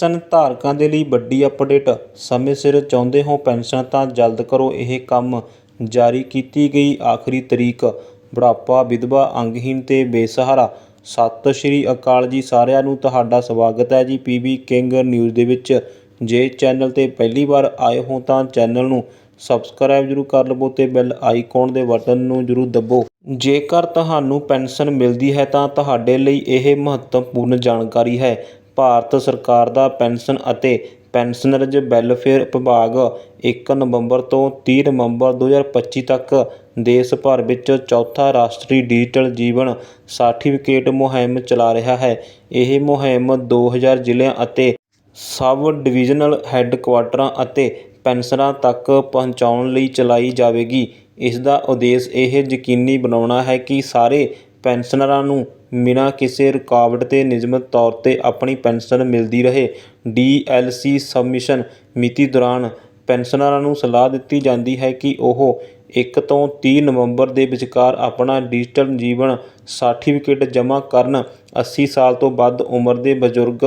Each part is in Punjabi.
ਪੈਨਸ਼ਨ ਧਾਰਕਾਂ ਦੇ ਲਈ ਵੱਡੀ ਅਪਡੇਟ। ਸਮੇਂ ਸਿਰ ਚਾਹੁੰਦੇ ਹੋ ਪੈਨਸ਼ਨ ਤਾਂ ਜਲਦ ਕਰੋ, ਇਹ ਕੰਮ ਜਾਰੀ ਕੀਤੀ ਗਈ ਆਖਰੀ ਤਰੀਕ। ਬੁਢਾਪਾ, ਵਿਧਵਾ, ਅੰਗਹੀਣ ਤੇ ਬੇਸਹਾਰਾ। ਸਤਿ ਸ਼੍ਰੀ ਅਕਾਲ ਜੀ ਸਾਰਿਆਂ ਨੂੰ, ਤੁਹਾਡਾ ਸਵਾਗਤ ਹੈ ਜੀ ਪੀਬੀ ਕਿੰਗ ਨਿਊਜ਼ ਦੇ ਵਿੱਚ। ਜੇ ਚੈਨਲ ਤੇ ਪਹਿਲੀ ਵਾਰ ਆਏ ਹੋ ਤਾਂ ਚੈਨਲ ਨੂੰ ਸਬਸਕ੍ਰਾਈਬ ਜਰੂਰ ਕਰ ਲਵੋ ਤੇ ਬੈਲ ਆਈਕਨ ਦੇ ਬਟਨ ਨੂੰ ਜਰੂਰ ਦਬੋ। ਜੇਕਰ ਤੁਹਾਨੂੰ ਪੈਨਸ਼ਨ ਮਿਲਦੀ ਹੈ ਤਾਂ ਤੁਹਾਡੇ ਲਈ ਇਹ ਮਹੱਤਵਪੂਰਨ ਜਾਣਕਾਰੀ ਹੈ। ਭਾਰਤ ਸਰਕਾਰ ਦਾ ਪੈਨਸ਼ਨ ਅਤੇ ਪੈਨਸ਼ਨਰਜ਼ ਵੈਲਫੇਅਰ ਵਿਭਾਗ ਇੱਕ ਨਵੰਬਰ ਤੋਂ ਤੀਹ ਨਵੰਬਰ 2025 ਤੱਕ ਦੇਸ਼ ਭਰ ਵਿੱਚ ਚੌਥਾ ਰਾਸ਼ਟਰੀ ਡਿਜੀਟਲ ਜੀਵਨ ਸਰਟੀਫਿਕੇਟ ਮੁਹਿੰਮ ਚਲਾ ਰਿਹਾ ਹੈ। ਇਹ ਮੁਹਿੰਮ ਦੋ ਹਜ਼ਾਰ ਜ਼ਿਲ੍ਹਿਆਂ ਅਤੇ ਸਬ ਡਿਵੀਜ਼ਨਲ ਹੈੱਡਕੁਆਰਟਰਾਂ ਅਤੇ ਪੈਨਸ਼ਨਰਾਂ ਤੱਕ ਪਹੁੰਚਾਉਣ ਲਈ ਚਲਾਈ ਜਾਵੇਗੀ। ਇਸ ਦਾ ਉਦੇਸ਼ ਇਹ ਯਕੀਨੀ ਬਣਾਉਣਾ ਹੈ ਕਿ ਸਾਰੇ ਪੈਨਸ਼ਨਰਾਂ ਨੂੰ ਬਿਨਾਂ ਕਿਸੇ ਰੁਕਾਵਟ ਦੇ ਨਿਯਮਤ ਤੌਰ ਤੇ ਆਪਣੀ ਪੈਨਸ਼ਨ ਮਿਲਦੀ ਰਹੇ। ਡੀ ਐੱਲ ਸੀ ਸਬਮਿਸ਼ਨ ਮਿਤੀ ਦੌਰਾਨ ਪੈਨਸ਼ਨਰਾਂ ਨੂੰ ਸਲਾਹ ਦਿੱਤੀ ਜਾਂਦੀ ਹੈ ਕਿ ਉਹ ਇੱਕ ਤੋਂ ਤੀਹ ਨਵੰਬਰ ਦੇ ਵਿਚਕਾਰ ਆਪਣਾ ਡਿਜੀਟਲ ਜੀਵਨ ਸਰਟੀਫਿਕੇਟ ਜਮ੍ਹਾਂ ਕਰਨ 80 ਸਾਲ ਤੋਂ ਵੱਧ ਉਮਰ ਦੇ ਬਜ਼ੁਰਗ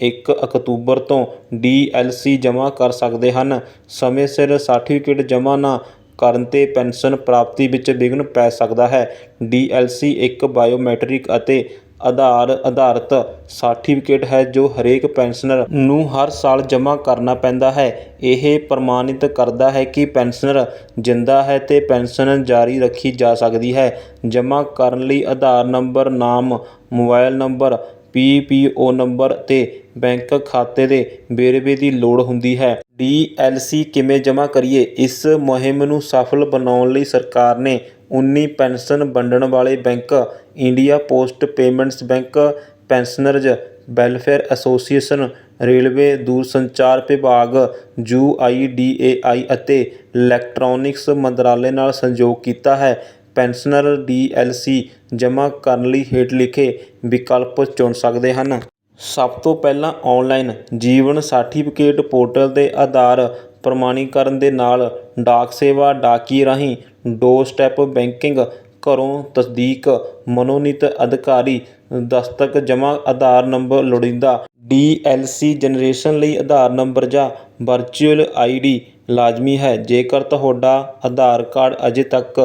ਇੱਕ ਅਕਤੂਬਰ ਤੋਂ ਡੀ ਐੱਲ ਸੀ ਜਮ੍ਹਾਂ ਕਰ ਸਕਦੇ ਹਨ। ਸਮੇਂ ਸਿਰ ਸਰਟੀਫਿਕੇਟ ਜਮ੍ਹਾਂ ਨਾ ਕਰਨ ਤੇ ਪੈਨਸ਼ਨ ਪ੍ਰਾਪਤੀ ਵਿੱਚ ਵਿਘਨ ਪੈ ਸਕਦਾ ਹੈ। ਡੀ ਐੱਲ ਸੀ ਇੱਕ ਬਾਇਓਮੈਟ੍ਰਿਕ ਅਤੇ ਆਧਾਰ ਆਧਾਰਿਤ ਸਰਟੀਫਿਕੇਟ ਹੈ ਜੋ ਹਰੇਕ ਪੈਨਸ਼ਨਰ ਨੂੰ ਹਰ ਸਾਲ ਜਮ੍ਹਾਂ ਕਰਨਾ ਪੈਂਦਾ ਹੈ। ਇਹ ਪ੍ਰਮਾਣਿਤ ਕਰਦਾ ਹੈ ਕਿ ਪੈਨਸ਼ਨਰ ਜਿੰਦਾ ਹੈ ਅਤੇ ਪੈਨਸ਼ਨ ਜਾਰੀ ਰੱਖੀ ਜਾ ਸਕਦੀ ਹੈ। ਜਮ੍ਹਾਂ ਕਰਨ ਲਈ ਆਧਾਰ ਨੰਬਰ, ਨਾਮ, mobile number, P P O number ਅਤੇ ਬੈਂਕ ਖਾਤੇ ਦੇ ਵੇਰਵੇ ਦੀ ਲੋੜ ਹੁੰਦੀ ਹੈ। ਡੀਐਲਸੀ ਕਿਵੇਂ ਜਮ੍ਹਾਂ ਕਰੀਏ? ਇਸ ਮੁਹਿੰਮ ਨੂੰ ਸਫਲ ਬਣਾਉਣ ਲਈ ਸਰਕਾਰ ਨੇ 19 ਪੈਨਸ਼ਨ ਵੰਡਣ ਵਾਲੇ bank, India post payments bank, pensioners, welfare association, railway ਦੂਰਸੰਚਾਰ ਵਿਭਾਗ ਯੂਆਈਡੀਏਆਈ ਅਤੇ ਇਲੈਕਟ੍ਰੋਨਿਕਸ ਮੰਤਰਾਲੇ ਨਾਲ ਸਹਿਯੋਗ ਕੀਤਾ ਹੈ। ਪੈਨਸ਼ਨਰ ਡੀਐਲਸੀ ਜਮ੍ਹਾਂ ਕਰਨ ਲਈ ਹੇਠ ਲਿਖੇ ਵਿਕਲਪ ਚੁਣ ਸਕਦੇ ਹਨ। ਸਭ ਤੋਂ ਪਹਿਲਾਂ ਔਨਲਾਈਨ ਜੀਵਨ ਸਰਟੀਫਿਕੇਟ ਪੋਰਟਲ ਦੇ ਆਧਾਰ ਪ੍ਰਮਾਣੀਕਰਨ ਦੇ ਨਾਲ ਡਾਕ ਸੇਵਾ ਡਾਕੀ ਰਾਹੀਂ ਡੋਰ ਸਟੈਪ ਬੈਂਕਿੰਗ ਘਰੋਂ ਤਸਦੀਕ ਮਨੋਨੀਤ ਅਧਿਕਾਰੀ ਦਸਤਕ ਜਮ੍ਹਾਂ ਆਧਾਰ ਨੰਬਰ ਲੋੜੀਂਦਾ ਡੀ ਐੱਲ ਸੀ ਜਨਰੇਸ਼ਨ ਲਈ ਆਧਾਰ ਨੰਬਰ ਜਾਂ ਵਰਚੁਅਲ ਆਈ ਡੀ ਲਾਜ਼ਮੀ ਹੈ। ਜੇਕਰ ਤੁਹਾਡਾ ਆਧਾਰ ਕਾਰਡ ਅਜੇ ਤੱਕ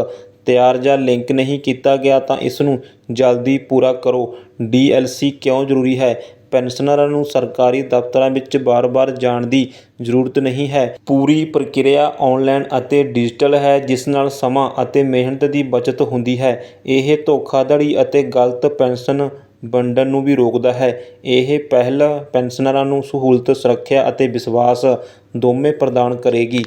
ਤਿਆਰ ਜਾਂ ਲਿੰਕ ਨਹੀਂ ਕੀਤਾ ਗਿਆ ਤਾਂ ਇਸ ਨੂੰ ਜਲਦੀ ਪੂਰਾ ਕਰੋ। ਡੀ ਐੱਲ ਸੀ ਕਿਉਂ ਜ਼ਰੂਰੀ ਹੈ? ਪੈਨਸ਼ਨਰਾਂ ਨੂੰ ਸਰਕਾਰੀ ਦਫ਼ਤਰਾਂ ਵਿੱਚ ਵਾਰ-ਵਾਰ ਜਾਣ ਦੀ ਜ਼ਰੂਰਤ ਨਹੀਂ ਹੈ। ਪੂਰੀ ਪ੍ਰਕਿਰਿਆ ਆਨਲਾਈਨ ਅਤੇ ਡਿਜੀਟਲ ਹੈ, ਜਿਸ ਨਾਲ ਸਮਾਂ ਅਤੇ ਮਿਹਨਤ ਦੀ ਬਚਤ ਹੁੰਦੀ ਹੈ। ਇਹ ਧੋਖਾਧੜੀ ਅਤੇ ਗਲਤ ਪੈਨਸ਼ਨ ਵੰਡਣ ਨੂੰ ਵੀ ਰੋਕਦਾ ਹੈ। ਇਹ ਪਹਿਲ ਪੈਨਸ਼ਨਰਾਂ ਨੂੰ ਸਹੂਲਤ, ਸੁਰੱਖਿਆ ਅਤੇ ਵਿਸ਼ਵਾਸ ਦੋਵੇਂ ਪ੍ਰਦਾਨ ਕਰੇਗੀ।